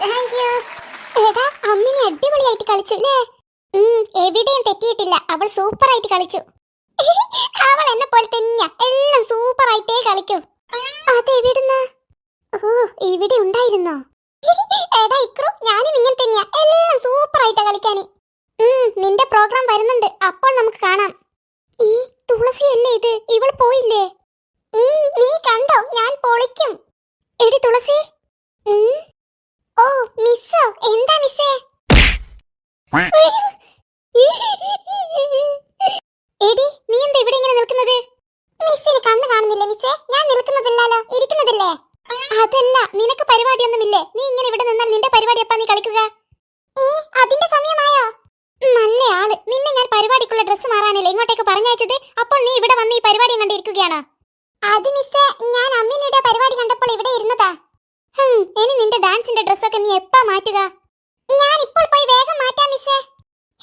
Thank you എടാ അമ്മിനി അടിപൊളിയായിട്ട് കളിച്ചു അല്ലേ? എവിടെയും തെറ്റിയിട്ടില്ല. അവൾ സൂപ്പർ ആയിട്ട് കളിച്ചു. അവൾ എന്നെ പോലെ തന്നെയാ. എല്ലാം സൂപ്പർ ആയിട്ടേ കളിക്കൂ. അതെവിടുന്ന്? ഓ ഇവിടെ ഉണ്ടായിരുന്നോ? എടാ ഇക്രു ഞാനും ഇങ്ങനെ തന്നെയാ. എല്ലാം സൂപ്പർ ആയിട്ടാ കളിക്കാന് നിന്റെ പ്രോഗ്രാം വരുന്നുണ്ട്. അപ്പോൾ നമുക്ക് കാണാം. ഈ തുളസി അല്ലേ ഇത്? ഇവൾ പോയില്ലേ? നീ കണ്ടോ? ഞാൻ പൊളിക്കും. എടി തുളസി. ഓ മിസ്സോ എന്താ മിസ്സേ? എടി നീ എന്താ ഇവിടെ ഇങ്ങനെ നിൽക്കുന്നത്? മിസ്സിന് കണ്ണ് കാണുന്നില്ല മിസ്സേ? ഞാൻ നിൽക്കുന്നതല്ലോ ഇരിക്കുന്നതല്ലേ? അതല്ല നിനക്ക് പരിപാടിയൊന്നുമില്ലേ? നീ ഇങ്ങനെ ഇവിടെ നിന്നാൽ നിന്റെ പരിപാടി എപ്പാ നീ കളിക്കുക? ഏ അതിന്റെ സമയമായോ? നല്ല ആൾ. നിന്നെ ഞാൻ പരിപാടിക്കുള്ള ഡ്രസ്സ് മാറാനല്ലേ ഇങ്ങോട്ടേക്ക് പറഞ്ഞയച്ചത്? അപ്പോൾ നീ ഇവിടെ വന്ന് ഈ പരിപാടി കണ്ടിരിക്കുകയാണോ. അത് മിസ്സേ ഞാൻ അമ്മിനിയുടെ പരിപാടി കണ്ടപ്പോൾ ഇവിടെ ഇരുന്നതാ. ഇനി നിന്റെ ഡാൻസിന്റെ ഡ്രസ്സൊക്കെ നീ എപ്പാ മാറ്റുക? ഞാൻ ഇപ്പോൾ പോയി വേഗം മാറ്റാം മിസ്സേ.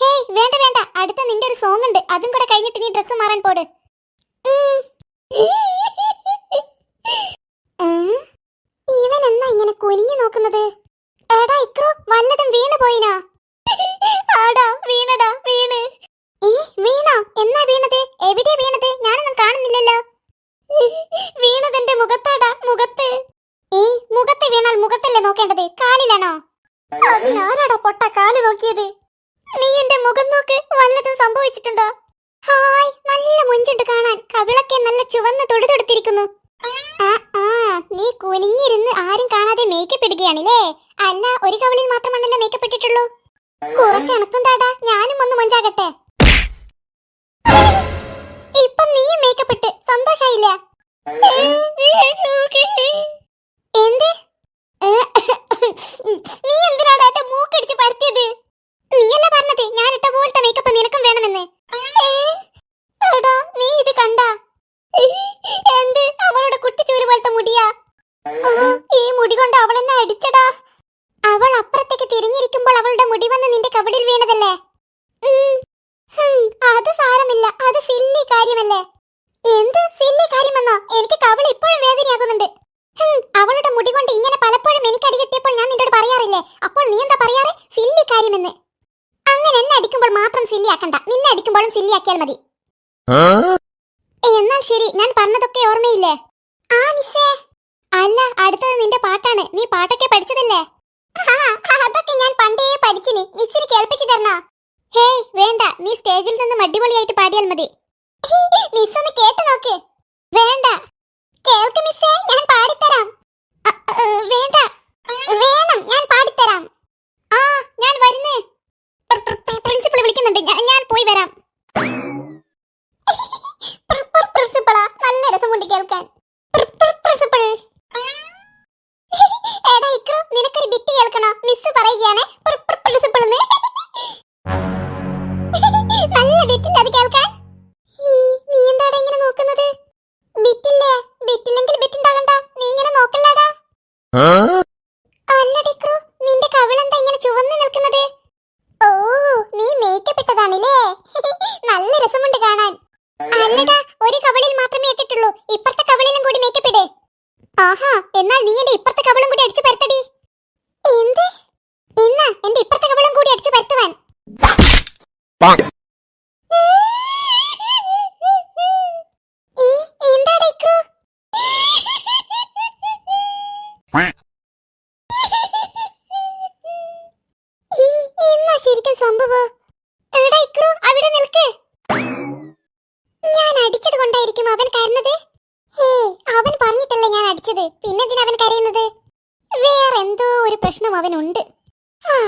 ഹേയ് വേണ്ട വേണ്ട. അടുത്ത നിന്റെ ഒരു സോങ് ഉണ്ട്. അതും കൂടെ കഴിഞ്ഞിട്ട് നീ ഡ്രസ്സ് മാറാൻ പോട്? ഇവൻ എന്നാ ഇങ്ങനെ കുനിഞ്ഞു നോക്കുന്നത്? എടാ ഇക്രു വല്ലതും വീണു പോയിനാടാ വീണടാ വീണ് ഏ വീണോ എന്നാ വീണത് എവിടെയാ വീണത് ഞാനൊന്നും കാണുന്നില്ലല്ലോ വീണതെന്റെ മുഖത്താടാ മുഖത്ത് ഏ മുഖത്ത് വീണാൽ മുഖത്തല്ലേ നോക്കേണ്ടത്? കാലിലാണോ? അതിനാരാടാ പൊട്ട കാൽ നോക്കിയത്? നീ എന്റെ മുഖം നോക്ക്. വല്ലതും സംഭവിച്ചിട്ടുണ്ടോ? ഹായ് നല്ല മുഞ്ചുണ്ട് കാണാൻ. കവിളൊക്കെ നല്ല ചുവന്ന് തൊടുതൊടുത്തിരിക്കുന്നു നീ കുനിഞ്ഞിരുന്ന് ആരും കാണാതെ മേക്കപ്പ് ഇടുകയാണല്ലേ? അല്ല ഒരു കവിളിൽ മാത്രമാണല്ലോ മേക്കപ്പ് ഇട്ടിട്ടുള്ളൂ. കുറച്ചണക്കും താടാ. ഞാനും ഒന്ന് മുഞ്ചാകട്ടെ. ഇപ്പം നീ മേക്കപ്പ് ഇട്ട്. സന്തോഷായില്ല. എന്ത്? നീ എന്തിനാണ് എന്റെ മൂക്കടിച്ച് പരത്തിയത്? നീയല്ല പറഞ്ഞത്? ഞാൻ ഇട്ട പോലത്തെ മേക്കപ്പ് നിനക്കും വേണമെന്ന്. എടാ നീ ഇത് കണ്ട? എന്ത്? അവളുടെ കുട്ടിച്ചൂര് പോലത്തെ മുടിയാ. ഈ മുടി കൊണ്ട് അവൾ എന്നെ അടിച്ചടാ അവൾ അപ്പുറത്തേക്ക് തിരിഞ്ഞിരിക്കുമ്പോൾ അവളുടെ മുടി വന്ന് നിന്റെ കവിളിൽ വീണതല്ലേ? അത് സാരമില്ല. അത് സില്ലി കാര്യമല്ലേ? എന്ത് സില്ലി കാര്യമെന്നോ? എനിക്ക് കവൾ ഇപ്പോഴും വേദനയാകുന്നുണ്ട്. മുടി കൊണ്ട് ഇങ്ങനെ പലപ്പോഴും എനിക്ക് അടി അടികിട്ടിയപ്പോൾ ഞാൻ നിന്നോട് പറയാറില്ലേ? അപ്പോൾ നീ എന്താ പറയാറ്? സില്ലി കാര്യമെന്ന്. അങ്ങനെ എന്നെ അടിക്കുമ്പോൾ മാത്രം സില്ലി ആക്കണ്ട നിന്നെ അടിക്കുമ്പോഴും സില്ലി ആക്കിയാൽ മതി എന്നാൽ ശരി. ഞാൻ പറഞ്ഞതൊക്കെ ഓർമ്മയില്ലേ? ആ മിസ്സേ. അല്ല അടുത്തത് നിന്റെ പാട്ടാണ്. നീ പാട്ടൊക്കെ പഠിച്ചതല്ലേ? അതൊക്കെ ഞാൻ പണ്ടേ പഠിച്ചിന്. മിസ്സിന് കേൾപ്പിച്ചു തരണോ? ഹേയ് വേണ്ട. നീ സ്റ്റേജിൽ നിന്ന് അടിപൊളിയായിട്ട് പാടിയാൽ മതി. മിസ് ഒന്ന് കേട്ടു നോക്ക്. വേണ്ട. കേൾക്ക് മിസ്സേ. ഞാൻ പാടിത്തരാം. വേണ്ട. വേണം ഞാൻ പാടിത്തരാം. മേക്കപ്പ് നല്ല രസമുണ്ട് കാണാൻ. അല്ലടാ ഒരു കവളിൽ മാത്രമേ ഇട്ടിട്ടുള്ളൂ. ഇപ്പുറത്തെ കവളിലും കൂടി മേക്കപ്പ് ഇടേ. ആഹാ എന്നാൽ നീ എന്റെ ഇപ്പുറത്തെ കവളും കൂടി അടിച്ചു പരത്തടി. എന്ത്? എന്നാ എന്റെ ഇപ്പുറത്തെ കവളും കൂടി അടിച്ചു പരത്തുവാൻ? ശരിക്കും സംഭവം? എടാ അവിടെ നിൽക്ക്. ഞാൻ അടിച്ചത് കൊണ്ടായിരിക്കും അവൻ കരഞ്ഞത്. ഹേ അവൻ പറഞ്ഞിട്ടല്ലേ ഞാൻ അടിച്ചത്. പിന്നെന്തിനാ അവൻ കരയുന്നത്? വേറെന്തോ ഒരു പ്രശ്നം അവനുണ്ട്. ആ.